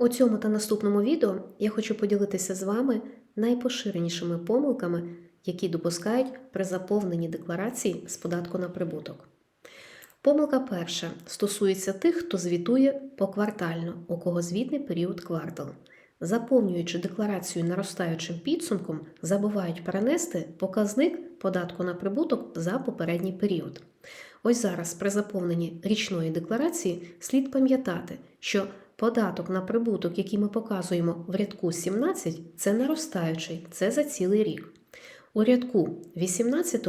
У цьому та наступному відео я хочу поділитися з вами найпоширенішими помилками, які допускають при заповненні декларації з податку на прибуток. Помилка перша стосується тих, хто звітує поквартально, у кого звітний період квартал. Заповнюючи декларацію наростаючим підсумком, забувають перенести показник податку на прибуток за попередній період. Ось зараз при заповненні річної декларації слід пам'ятати, що податок на прибуток, який ми показуємо в рядку 17, це наростаючий, це за цілий рік. У рядку 18,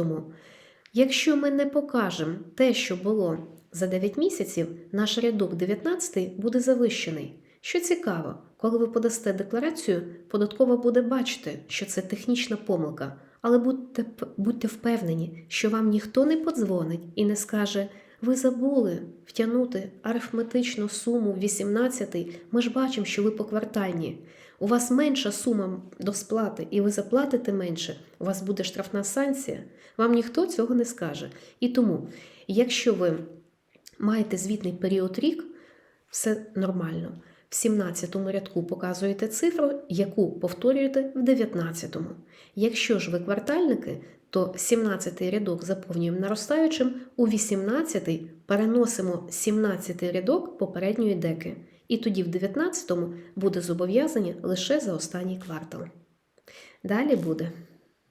якщо ми не покажемо те, що було за 9 місяців, наш рядок 19 буде завищений. Що цікаво, коли ви подасте декларацію, податкова буде бачити, що це технічна помилка, але будьте, будьте впевнені, що вам ніхто не подзвонить і не скаже, ви забули втягнути арифметичну суму в 18, ми ж бачимо, що ви поквартальні. У вас менша сума до сплати, і ви заплатите менше, у вас буде штрафна санкція. Вам ніхто цього не скаже. І тому, якщо ви маєте звітний період рік, все нормально. В 17 рядку показуєте цифру, яку повторюєте в 19. Якщо ж ви квартальники, то 17 рядок заповнюємо наростаючим, у 18 переносимо 17 рядок попередньої деки. І тоді в 19 буде зобов'язання лише за останній квартал. Далі буде.